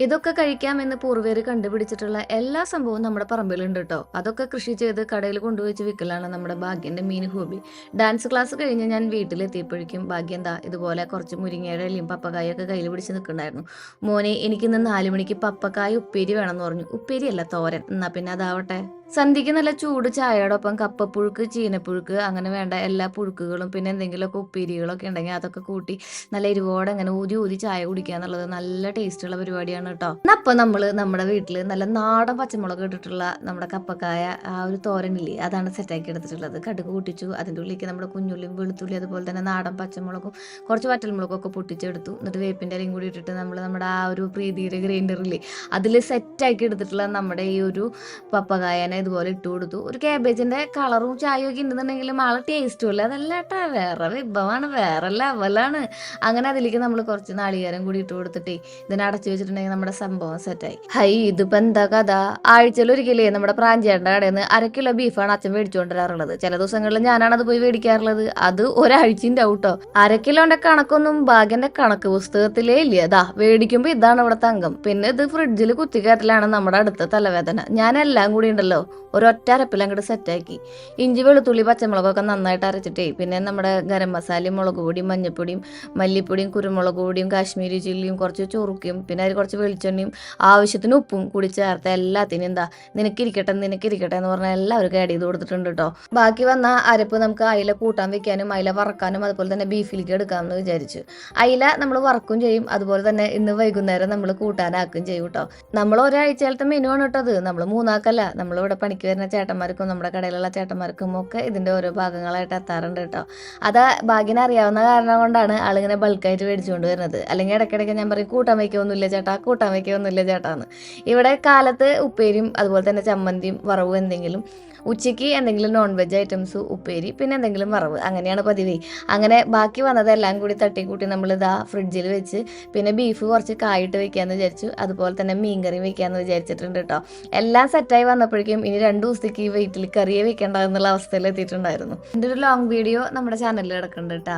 ഇതൊക്കെ കഴിക്കാമെന്ന് പൂർവര് കണ്ടുപിടിച്ചിട്ടുള്ള എല്ലാ സംഭവവും നമ്മുടെ പറമ്പിലുണ്ട് കേട്ടോ അതൊക്കെ കൃഷി ചെയ്ത് കടയിൽ കൊണ്ടുവച്ച് വിൽക്കലാണ് നമ്മുടെ ഭാഗ്യന്റെ മീൻ ഹോബി ഡാൻസ് ക്ലാസ് കഴിഞ്ഞ് ഞാൻ വീട്ടിലെത്തിയപ്പോഴേക്കും ഭാഗ്യം എന്താ ഇതുപോലെ കുറച്ച് മുരിങ്ങയുടെ ഇലയും പപ്പക്കായൊക്കെ കയ്യിൽ പിടിച്ച് നിൽക്കുന്നുണ്ടായിരുന്നു. മോനെ എനിക്കിന്ന് നാലു മണിക്ക് പപ്പക്കായ ഉപ്പേരി വേണമെന്ന് പറഞ്ഞു. ഉപ്പേരിയല്ല തോരൻ. എന്നാ പിന്നെ അതാവട്ടെ. സന്ധ്യക്ക് നല്ല ചൂട് ചായയോടൊപ്പം കപ്പപ്പുഴുക്ക് ചീനപ്പുഴുക്ക് അങ്ങനെ വേണ്ട എല്ലാ പുഴുക്കുകളും പിന്നെ എന്തെങ്കിലുമൊക്കെ ഉപ്പേരികളൊക്കെ ഉണ്ടെങ്കിൽ അതൊക്കെ കൂട്ടി നല്ല എരിവോടെ അങ്ങനെ ഊതി ഊതി ചായ കുടിക്കുക എന്നുള്ളത് നല്ല ടേസ്റ്റുള്ള പരിപാടിയാണ് കേട്ടോ. അപ്പം നമ്മൾ നമ്മുടെ വീട്ടിൽ നല്ല നാടൻ പച്ചമുളക് ഇട്ടിട്ടുള്ള നമ്മുടെ കപ്പക്കായ ആ ഒരു തോരനില്ലേ അതാണ് സെറ്റാക്കി എടുത്തിട്ടുള്ളത്. കടുക് പൊട്ടിച്ചു അതിന്റെ ഉള്ളിലേക്ക് നമ്മുടെ കുഞ്ഞുള്ളിയും വെളുത്തുള്ളി അതുപോലെ തന്നെ നാടൻ പച്ചമുളകും കുറച്ച് വറ്റൽമുളകൊക്കെ പൊട്ടിച്ചെടുത്തു. എന്നിട്ട് വേപ്പിന്റെ ഇലയും കൂടി ഇട്ടിട്ട് നമ്മൾ നമ്മുടെ ആ ഒരു പ്രീതിയുടെ ഗ്രൈൻഡറില്ലേ അതിൽ സെറ്റാക്കി എടുത്തിട്ടുള്ള നമ്മുടെ ഈ ഒരു പപ്പകായനെ ഇതുപോലെ ഇട്ട് കൊടുത്തു. ഒരു കാബേജിന്റെ കളറും ചായയും ഒക്കെ ഉണ്ടെന്നുണ്ടെങ്കിലും ആൾ ടേസ്റ്റും ഇല്ല. അതല്ല കേട്ടാ വേറെ വിഭവമാണ്. വേറെ ലെവലാണ് അങ്ങനെ അതിലേക്ക് നമ്മൾ കുറച്ച് നാളികേരം കൂടി ഇട്ട് കൊടുത്തിട്ടേ ഇതിനെ അടച്ചു വെച്ചിട്ടുണ്ടെങ്കിൽ നമ്മുടെ സംഭവം സെറ്റായി ഹൈ ഇതിപ്പോ എന്താ കഥ? ആഴ്ചയിൽ ഒരിക്കലേ നമ്മുടെ പ്രാഞ്ചേട്ടന്റെ കടയിൽ നിന്ന് അര കിലോ ബീഫാണ് അച്ഛൻ മേടിച്ചുകൊണ്ടിരാറുള്ളത് ചില ദിവസങ്ങളിൽ ഞാനാണ് അത് പോയി മേടിക്കാറുള്ളത്. അത് ഒരാഴ്ചയും ഔട്ടോ. അര കിലോന്റെ കണക്കൊന്നും ഭാഗ്യന്റെ കണക്ക് പുസ്തകത്തിലേ ഇല്ല. അതാ മേടിക്കുമ്പോ ഇതാണ് ഇവിടെ തങ്കം പിന്നെ ഇത് ഫ്രിഡ്ജിൽ കുത്തിക്കയറ്റലാണ് നമ്മുടെ അടുത്ത തലവേദന. ഞാനെല്ലാം കൂടി ഉണ്ടല്ലോ. ഒരൊറ്റ അരപ്പിൽ അങ്ങോട്ട് സെറ്റാക്കി. ഇഞ്ചി വെളുത്തുള്ളി പച്ചമുളകൊക്കെ നന്നായിട്ട് അരച്ചിട്ടേ. പിന്നെ നമ്മുടെ ഗരം മസാലയും മുളക് പൊടിയും മഞ്ഞപ്പൊടിയും മല്ലിപ്പൊടിയും കുരുമുളക് പൊടിയും കാശ്മീരി ചില്ലിയും കുറച്ച് ചൊറുക്കും പിന്നെ അതിൽ കുറച്ച് വെളിച്ചെണ്ണയും ആവശ്യത്തിന് ഉപ്പും കൂടി ചേർത്ത് എല്ലാത്തിനും എന്താ നിനക്കിരിക്കട്ടെ നിനക്കിരിക്കട്ടെ എന്ന് പറഞ്ഞാൽ എല്ലാവരും ആഡ് ചെയ്ത് കൊടുത്തിട്ടുണ്ട് കേട്ടോ ബാക്കി വന്ന അരപ്പ് നമുക്ക് അയില കൂട്ടാൻ വെക്കാനും അയില വറക്കാനും അതുപോലെ തന്നെ ബീഫിലേക്ക് എടുക്കാമെന്ന് വിചാരിച്ചു. അയില നമ്മൾ വറക്കും ചെയ്യും അതുപോലെ തന്നെ ഇന്ന് വൈകുന്നേരം നമ്മൾ കൂട്ടാനാക്കും ചെയ്യും കേട്ടോ നമ്മൾ ഒരാഴ്ചയിലത്തെ മെനു ആണ് കേട്ടോ അത്. നമ്മൾ മൂന്നാക്കല്ല നമ്മളിവിടെ പണിക്ക് വരുന്ന ചേട്ടന്മാർക്കും നമ്മുടെ കടയിലുള്ള ചേട്ടന്മാർക്കും ഒക്കെ ഇതിന്റെ ഓരോ ഭാഗങ്ങളായിട്ട് എത്താറുണ്ട് കേട്ടോ. അത് ഭാഗ്യനെ അറിയാവുന്ന കാരണം കൊണ്ടാണ് ആളിങ്ങനെ ബൾക്കായിട്ട് മേടിച്ചുകൊണ്ട് വരുന്നത്. അല്ലെങ്കിൽ ഇടയ്ക്കിടയ്ക്ക് ഞാൻ പറയും കൂട്ടാൻ വയ്ക്കൊന്നുമില്ല ചേട്ടാ കൂട്ടാൻ വയ്ക്കൊന്നുമില്ല ചേട്ടാന്ന്. ഇവിടെ കാലത്ത് ഉപ്പേരിയും അതുപോലെ തന്നെ ചമ്മന്തിയും വറവും എന്തെങ്കിലും ഉച്ചയ്ക്ക് എന്തെങ്കിലും നോൺ വെജ് ഐറ്റംസ് ഉപ്പേരി പിന്നെ എന്തെങ്കിലും വറവ് അങ്ങനെയാണ് പതിവ്. അങ്ങനെ ബാക്കി വന്നതെല്ലാം കൂടി തട്ടിക്കൂട്ടി നമ്മൾ ഇതാ ഫ്രിഡ്ജിൽ വെച്ച് പിന്നെ ബീഫ് കുറച്ച് കായിട്ട് വെക്കാമെന്ന് വിചാരിച്ചു അതുപോലെ തന്നെ മീൻകറി വെക്കാമെന്ന് വിചാരിച്ചിട്ടുണ്ട് കേട്ടോ. എല്ലാം സെറ്റായി വന്നപ്പോഴേക്കും ഇനി രണ്ടു ദിവസത്തേക്ക് ഈ വെയിറ്റിൽ കറിയെ വെക്കേണ്ട എന്നുള്ള അവസ്ഥയിൽ എത്തിയിട്ടുണ്ടായിരുന്നു എന്റെ ഒരു ലോങ് വീഡിയോ നമ്മുടെ ചാനലിൽ കിടക്കുന്നുണ്ട് കേട്ടോ